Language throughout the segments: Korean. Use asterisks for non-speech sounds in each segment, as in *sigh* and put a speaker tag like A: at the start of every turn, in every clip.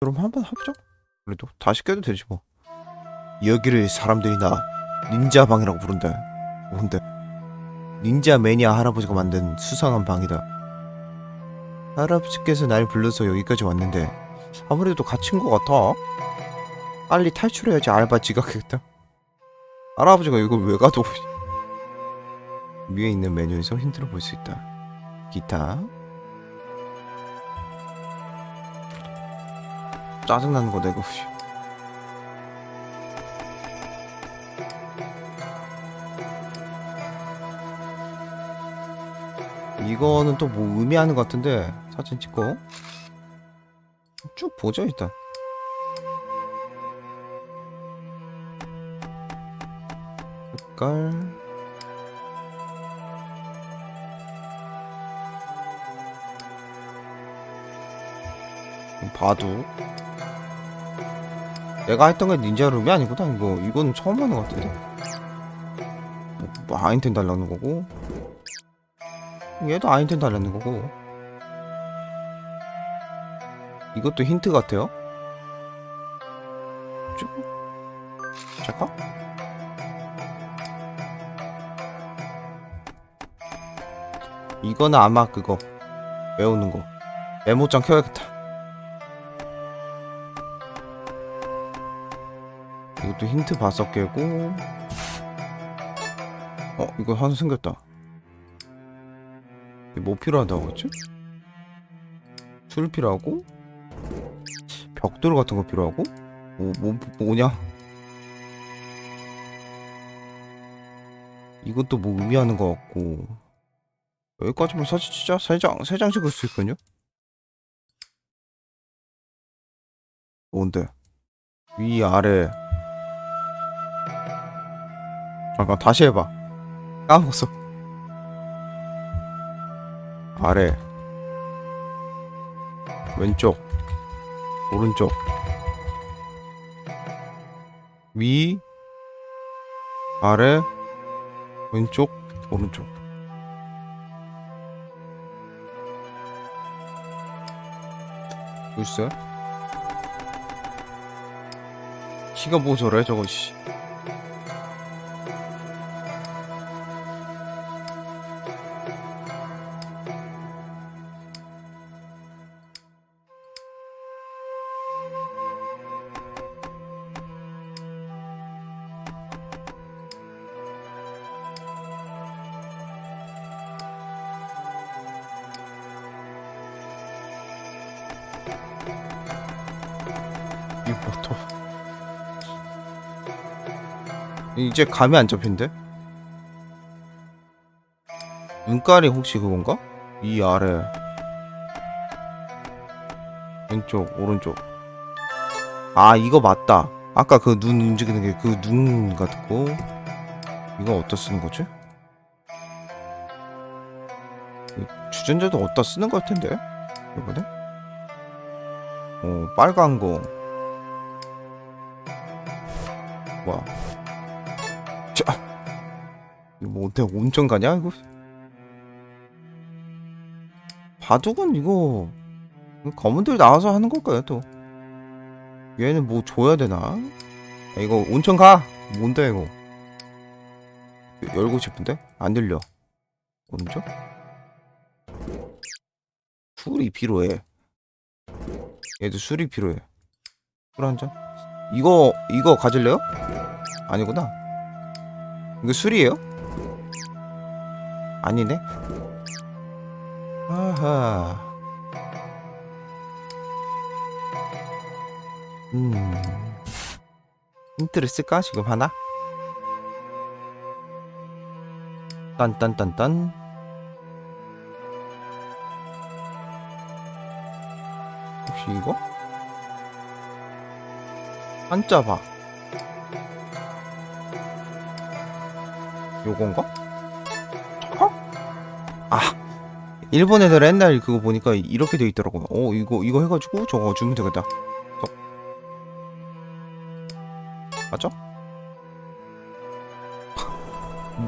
A: 그럼 한번 해보자. 그래도 다시 깨도 되지 뭐. 여기를 사람들이 나 닌자 방이라고 부른다. 뭔데? 닌자 매니아 할아버지가 만든 수상한 방이다. 할아버지께서 날 불러서 여기까지 왔는데 아무래도 갇힌 것 같아. 빨리 탈출해야지 알바 지각했다. 할아버지가 이걸 왜 가도 위에 있는 메뉴에서 힌트를 볼 수 있다. 기타. 짜증나는 거 내가. 이거는 또 뭐 의미하는 것 같은데 사진 찍고 쭉 보죠 일단. 색깔. 바둑. 내가 했던 게 닌자 룸이 아니구나 이거. 이건 처음 하는 것 같은데. 뭐, 뭐 아인텐 달라는 거고. 얘도 아인텐 달라는 거고. 이것도 힌트 같아요? 쭉 잠깐 이거는 아마 그거. 외우는 거. 메모장 켜야겠다 이것도 힌트 봐서 깨고. 어 이거 하나 생겼다. 뭐 필요하다고 했지? 술 필요하고? 벽돌 같은 거 필요하고? 뭐, 뭐 뭐냐? 이것도 뭐 의미하는 거 같고. 여기까지만 사진 진짜? 세장 세 장 찍을 수 있거든요? 뭔데? 위 아래 잠깐 다시 해봐. 까먹었어. 아래. 왼쪽. 오른쪽. 위. 아래. 왼쪽. 오른쪽. 글쎄 키가 뭐 저래 저거 씨 이거 또 이제 감이 안 잡힌대? 눈깔이 혹시 그건가? 이 아래 왼쪽 오른쪽 아 이거 맞다 아까 그 눈 움직이는 게 그 눈 같고 이거 어디다 쓰는 거지? 이 주전자도 어디다 쓰는 것 같은데 이번에? 어 빨간 거 뭐야? 자, 이거 뭐 어때 온천 가냐 이거? 바둑은 이거 검은들 나와서 하는 걸까요 또? 얘는 뭐 줘야 되나? 야, 이거 온천 가? 뭔데 이거? 열고 싶은데 안 들려. 오른쪽? 술이 필요해. 얘도 술이 필요해. 술 한 잔? 이거 이거 가질래요? 아니구나. 이거 술이에요? 아니네. 아하. 음. 힌트를 쓸까 지금 하나? 딴딴딴딴. 이거? 한자 봐. 요건가? 저거? 아 일본 애들 옛날 그거 보니까 이렇게 돼 있더라고. 어 이거 이거 해가지고 저거 주면 되겠다. 저. 맞죠?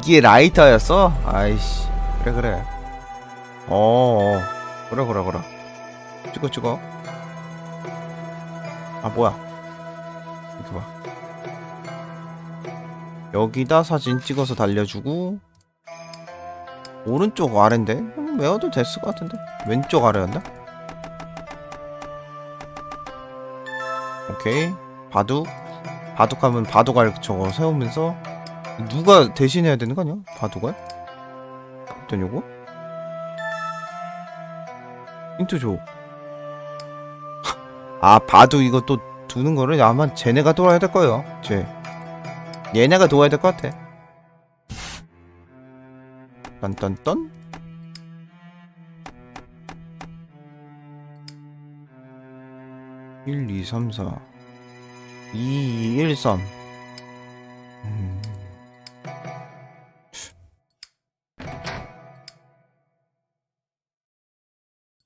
A: 이게 라이터였어? 아이씨 그래 그래. 어, 어 그래 그래 그래. 찍어 찍어. 아 뭐야 이렇게 봐 여기다 사진 찍어서 달려주고 오른쪽 아래인데 음, 외워도 됐을 것 같은데 왼쪽 아래였나? 오케이 바둑 바둑하면 바둑알 저거 세우면서 누가 대신해야 되는 거 아니야? 바둑알? 일단 요거 힌트 줘. 아 바둑 이거 또 두는 거를 아마 쟤네가 도와야 될 거예요. 쟤 얘네가 도와야 될 것 같아. 딴딴딴 일, 이, 삼, 사 이, 일, 삼 음.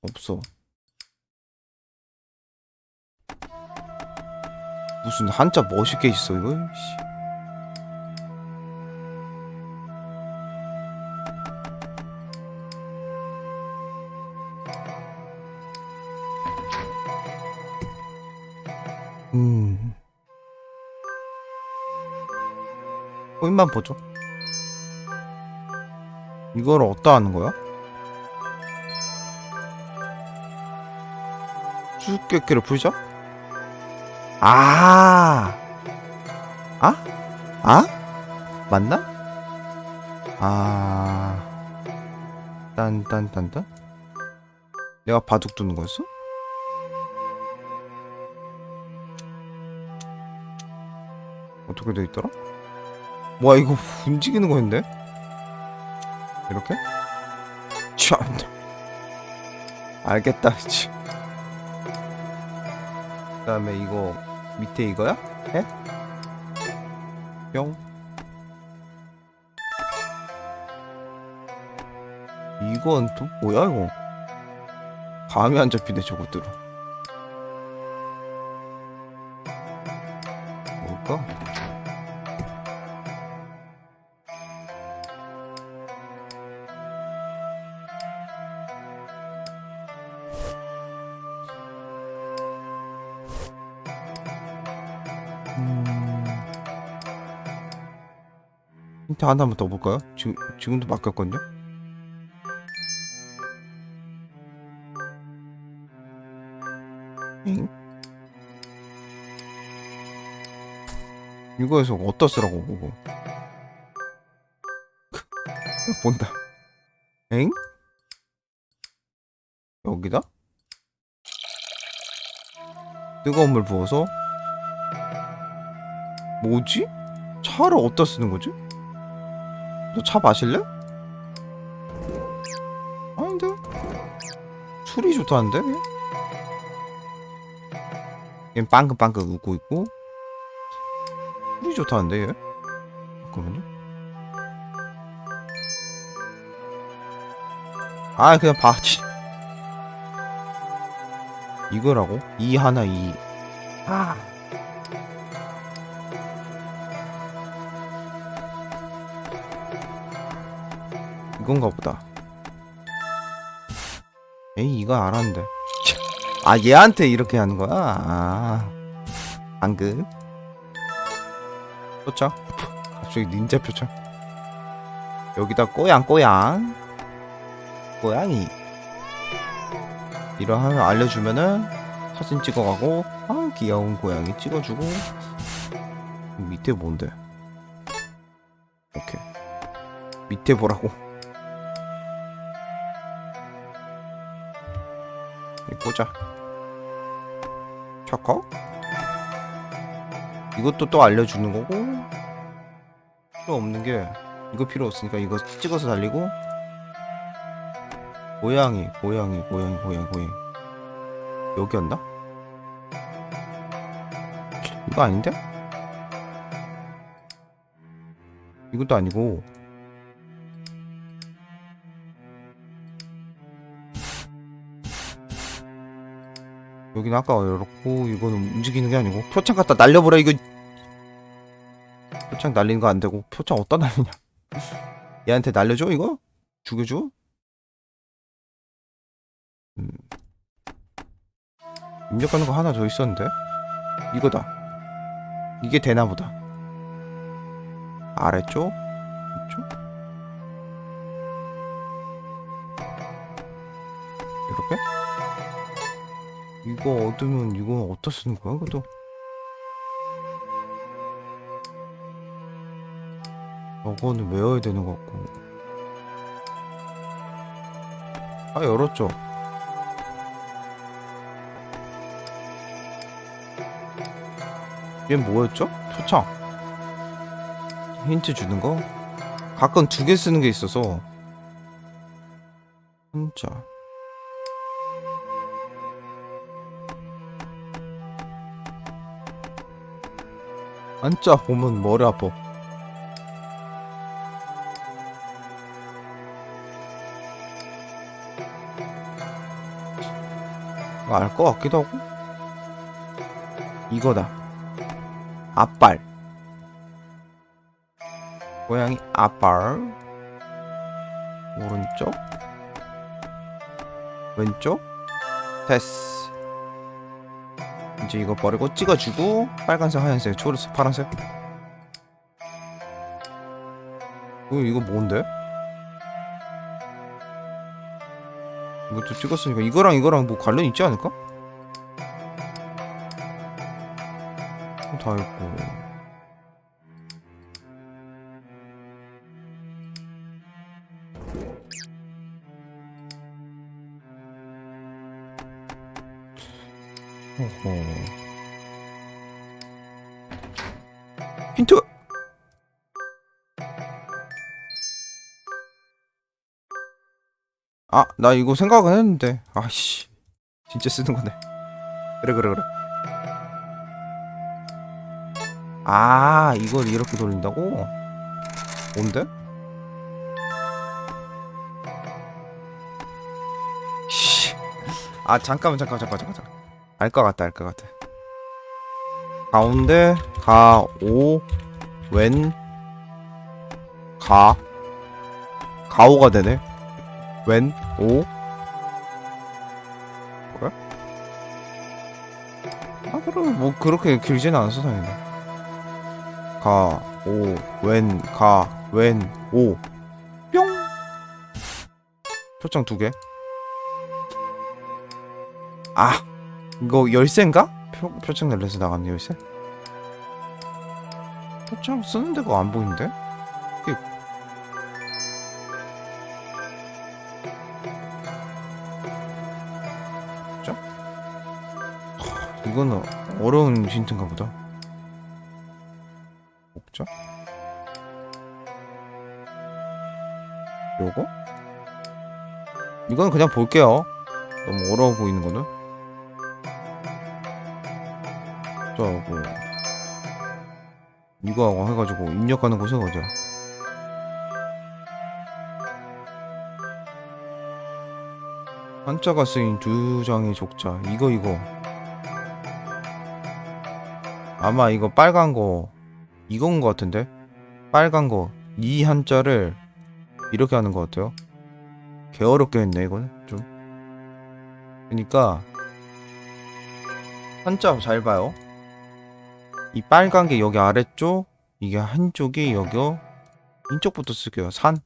A: 없어 무슨 한자 멋있게 있어 이거 씨. 음. 코인만 보죠. 이걸 어디다 하는 거야? 수수께끼를 풀자? 아, 아, 아, 맞나? 아, 딴딴딴딴. 내가 바둑 두는 거였어? 어떻게 돼 있더라? 뭐야 이거 움직이는 거였는데? 이렇게? 참. 알겠다. 치. 그 다음에 이거 밑에 이거야? 해? 뿅. 이건 또 뭐야 이거? 감이 안 잡히네 저것들은. 뭘까? 힌트 하나만 더 볼까요? 지금 지금도 바뀌었거든요. 엥? 이거에서 어디다 쓰라고 그거? *laughs* 본다. 엥? 여기다? 뜨거운 물 부어서 뭐지? 차를 어디다 쓰는 거지? 너 차 마실래? 아닌데? 술이 좋다는데? 얘 빵긋빵긋 웃고 있고 술이 좋다는데 얘? 잠깐만요 아 그냥 봐 치. 이거라고? 이 하나 이 아. 이건가 보다. 에이 이거 알았는데. 아 얘한테 이렇게 하는 거야? 아 방금 표창? 갑자기 닌자 표창 여기다 꼬양 꼬양 꼬양이 이러하면 알려주면은 사진 찍어가고 아 귀여운 고양이 찍어주고 밑에 뭔데 오케이 밑에 보라고 보자. 차커 이것도 또 알려주는 거고? 필요 없는 게 이거 필요 없으니까 이거 찍어서 달리고. 고양이 고양이 고양이 고양이 고양이. 여기였나? 이거 아닌데? 이것도 아니고 여기는 아까 열었고 이거는 움직이는 게 아니고 표창 갖다 날려버려 이거 표창 날리는 거안 되고 표창 어디다 날리냐 *laughs* 얘한테 날려줘 이거? 죽여줘? 음. 입력하는 거 하나 더 있었는데 이거다. 이게 되나 보다. 아래쪽? 이쪽? 이렇게? 이거 얻으면 이거 어디다 쓰는 거야, 그것도? 저거는 외워야 되는 것 같고. 아, 열었죠. 얘 뭐였죠? 초창. 힌트 주는 거? 가끔 두 개 쓰는 게 있어서. 진짜. 한자 보면 머리 아파. 알 것 같기도 하고. 이거다. 앞발. 고양이 앞발. 오른쪽. 왼쪽. 됐어. 이제 이거 버리고 찍어주고 빨간색, 하얀색, 초록색, 파란색. 이거 이거 뭔데? 이것도 찍었으니까 이거랑 이거랑 뭐 관련 있지 않을까? 다 있고. 힌트. 아, 나 이거 생각은 했는데. 아씨. 진짜 쓰는 거네. 그래, 그래, 그래. 아, 이걸 이렇게 돌린다고? 뭔데? 씨. 아, 잠깐만, 잠깐만, 잠깐만, 잠깐만. 알 것 같다, 알 것 같아. 가운데, 가, 오, 왼, 가, 가오가 되네. 왼, 오. 그래? 아, 그럼 뭐 그렇게 길지는 않아서 다행이네. 가, 오, 왼, 가, 왼, 오. 뿅! 표창 두 개. 아! 이거 열쇠인가? 표, 표창 열려서 나가는 열쇠? 표창 쓰는 데가 안 보이는데? 이게? 하, 이거는 어려운 힌트인가 보다. 목자? 요거? 이건 그냥 볼게요. 너무 어려워 보이는 거는. 저거 이거 해가지고 입력하는 곳은 어디야? 한자가 쓰인 두 장의 족자. 이거 이거. 아마 이거 빨간 거 이건 거 같은데? 빨간 거 이 한자를 이렇게 하는 거 같아요. 개 어렵게 했네 이거는. 좀. 그러니까 한자 잘 봐요 이 빨간 게 여기 아래쪽 이게 한쪽이 여기요 이쪽부터 쓸게요. 산.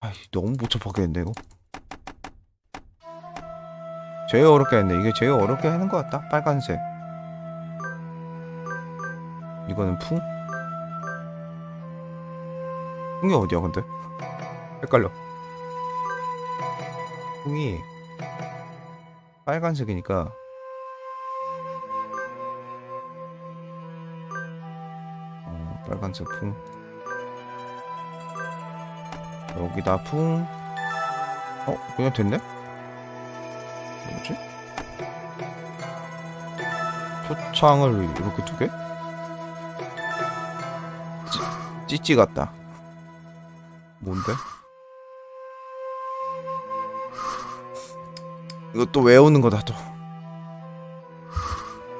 A: 아이 너무 복잡하게 했네 이거? 제일 어렵게 했네. 이게 제일 어렵게 하는 것 같다. 빨간색. 이거는 풍? 풍이 어디야 근데? 헷갈려. 풍이 빨간색이니까 빨간색 풍 여기다 풍 어? 그냥 됐네? 뭐지? 표창을 이렇게 두 개? 찌, 찌찌 같다 뭔데? 이거 또 외우는 거다 또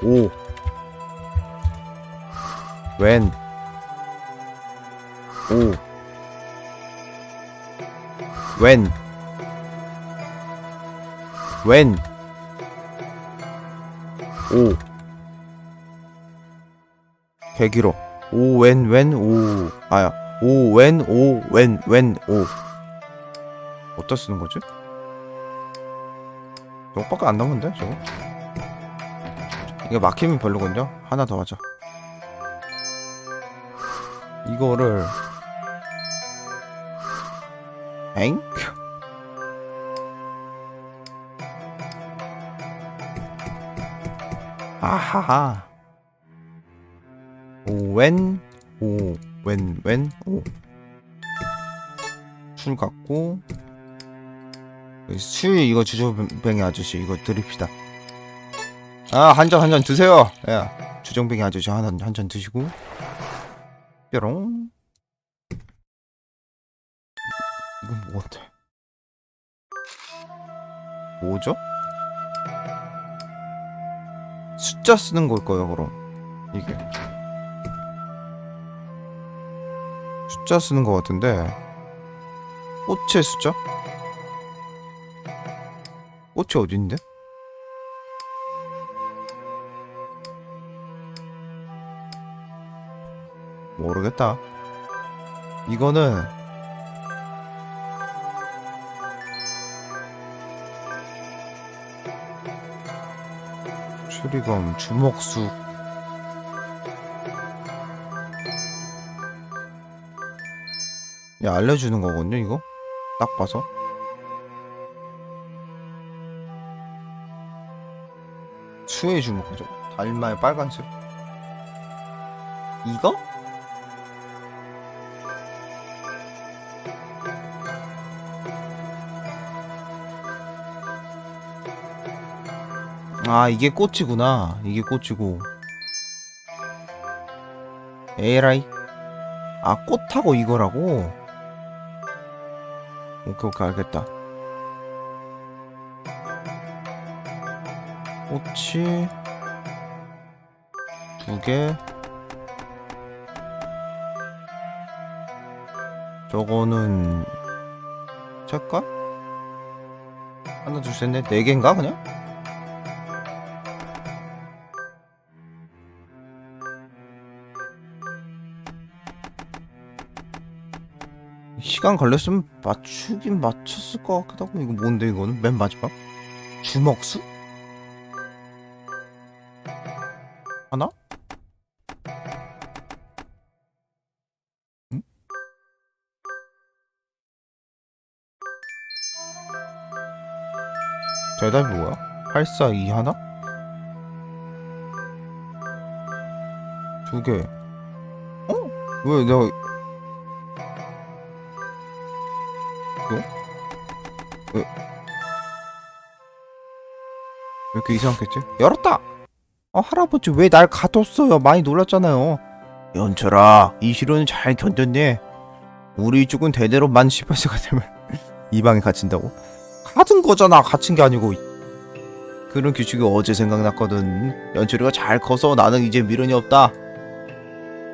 A: 오. 웬. 오. 웬. 웬. 오. 개기로 오 웬 웬 오 아야 오 웬 오 웬 웬 오 어디다 쓰는 거지? 저거밖에 안 남은데 저거 이게 막히면 별로군요 하나 더 하자 이거를 엥? 아하하. 오웬 오웬웬 오 술 갖고 술 이거 주정뱅이 아저씨 이거 드립시다. 아 한 잔 한 잔 드세요. 야 주정뱅이 아저씨 한잔 잔 드시고. 뾰롱 이건 뭔데 뭐죠? 숫자 쓰는 걸 거예요 그럼 이게 숫자 쓰는 거 같은데 꽃의 숫자? 꽃이 어딘데? 모르겠다 이거는 추리검 주먹숙 야 알려주는 거거든요 이거? 딱 봐서? 수의 주먹이죠 달마의 빨간색? 이거? 아 이게 꽃이구나. 이게 꽃이고. 에라이? 아 꽃하고 이거라고? 오케이 오케이 알겠다. 꽃이 두개. 저거는 색깔? 하나 둘 셋 넷 네 개인가 그냥? 시간 걸렸으면 맞추긴 맞췄을 것 같기도 하고 이거 뭔데 이거는 맨 마지막 주먹수? 하나? 응? 대답이 뭐야? 842 하나? 두 개. 어? 왜 내가 왜 이렇게 이상하겠지? 열었다! 어, 할아버지 왜 날 가뒀어요? 많이 놀랐잖아요. 연철아, 이 시련은 잘 견뎠네. 우리 쪽은 대대로 만 18세가 되면 *laughs* 이 방에 갇힌다고? 갇은 거잖아, 갇힌 게 아니고. 그런 규칙이 어제 생각났거든. 연철이가 잘 커서 나는 이제 미련이 없다.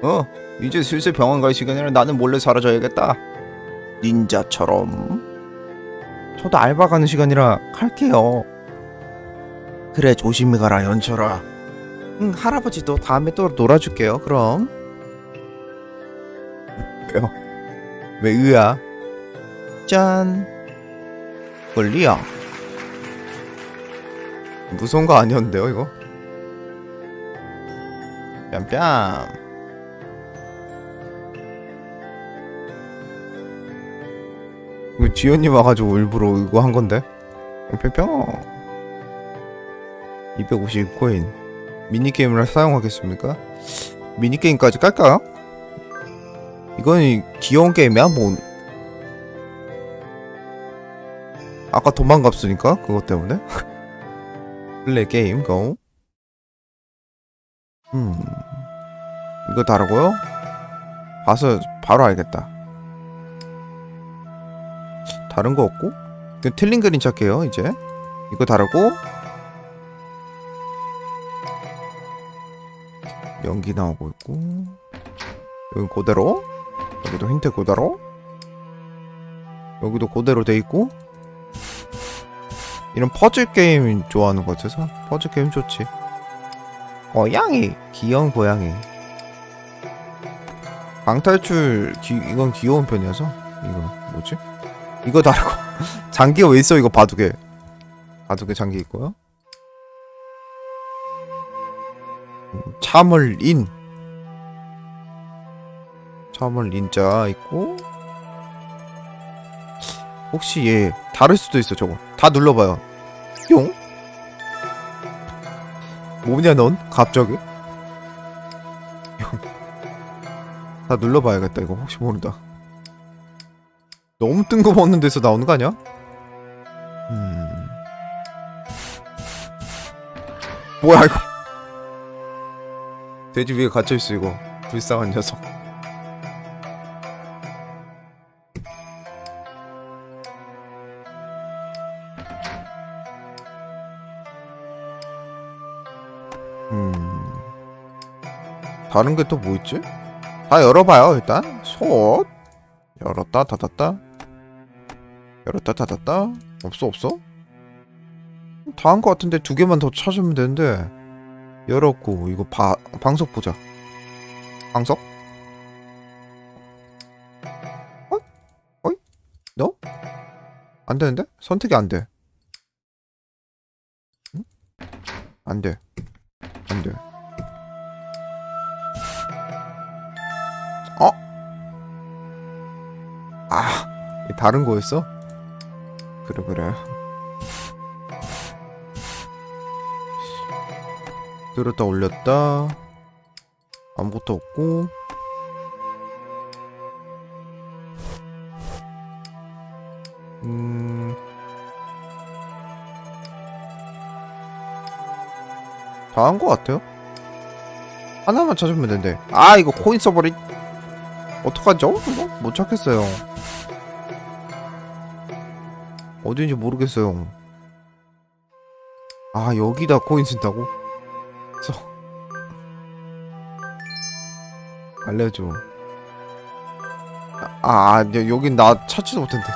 A: 어, 이제 슬슬 병원 갈 시간이라 나는 몰래 사라져야겠다. 닌자처럼. 저도 알바 가는 시간이라 갈게요. 그래 조심히 가라 연철아 응 할아버지도 다음에 또 놀아줄게요 그럼 왜요? 왜 으야? 짠 권리야 무서운 거 아니었는데요 이거? 뺨뺨 지연님 와가지고 일부러 이거 한 건데? 뺨뺨 250코인. 미니게임을 사용하겠습니까? 미니게임까지 깔까요? 이건 귀여운 게임이야 뭐. 아까 도망갔으니까 그것 때문에. *laughs* 플레이 게임 고. 음. 이거 다르고요? 봐서 바로 알겠다 다른 거 없고? 그 틀린 그림 찾게요 이제? 이거 다르고? 연기 나오고 있고. 여기 그대로? 여기도 힌트 그대로? 여기도 그대로 돼 있고? 이런 퍼즐 게임 좋아하는 것 같아서 퍼즐 게임 좋지. 고양이! 귀여운 고양이. 방탈출 기, 이건 귀여운 편이어서 이거 뭐지? 이거 다르고. *laughs* 장기가 왜 있어? 이거 바둑에. 바둑에 장기 있고요. 음, 참을 인 참을 인자 있고. 혹시 얘 다를 수도 있어 저거. 다 눌러봐요. 뿅. 뭐냐 넌? 갑자기? 다 눌러봐야겠다 이거. 혹시 모른다 너무 뜬금없는 데서 나오는 거 아니야? 음. 뭐야 이거? 돼지 위에 갇혀있어 이거. 불쌍한 녀석. 음. 다른 게 또 뭐 있지? 다 열어봐요 일단. 솥. 열었다 닫았다 닫았다 없어 없어 다한거 같은데 두 개만 더 찾으면 되는데 열었고 이거 바, 방석 보자 방석? 어? 어이? 너? 안 되는데? 선택이 안 돼. 응? 안 돼. 안 돼. 어? 아, 다른 거였어? 그래, 그래. 들었다 올렸다. 아무것도 없고. 음. 다한거 같아요? 하나만 찾으면 되는데. 아, 이거 코인 써버리. 어떡하죠? 이거? 못 찾겠어요. 어딘지 모르겠어요. 아, 여기다 코인 쓴다고? 써. 알려줘. 아, 아, 여- 여긴 나 찾지도 못했는데.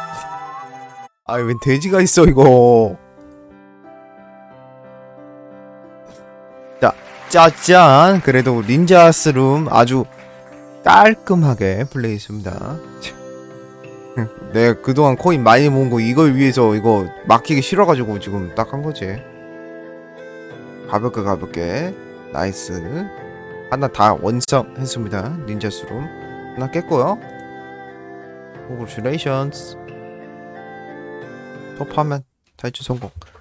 A: 아, 웬 돼지가 있어, 이거. 자, 짜잔. 그래도 닌자스룸 아주 깔끔하게 플레이했습니다. *laughs* 내가 그동안 코인 많이 모은 거 이걸 위해서 이거 맡기기 싫어가지고 지금 딱 한 거지. 가볍게 가볍게. 나이스. 하나 다 완성했습니다. 닌자스룸 하나 깼고요. Congratulations. top 화면 탈출 성공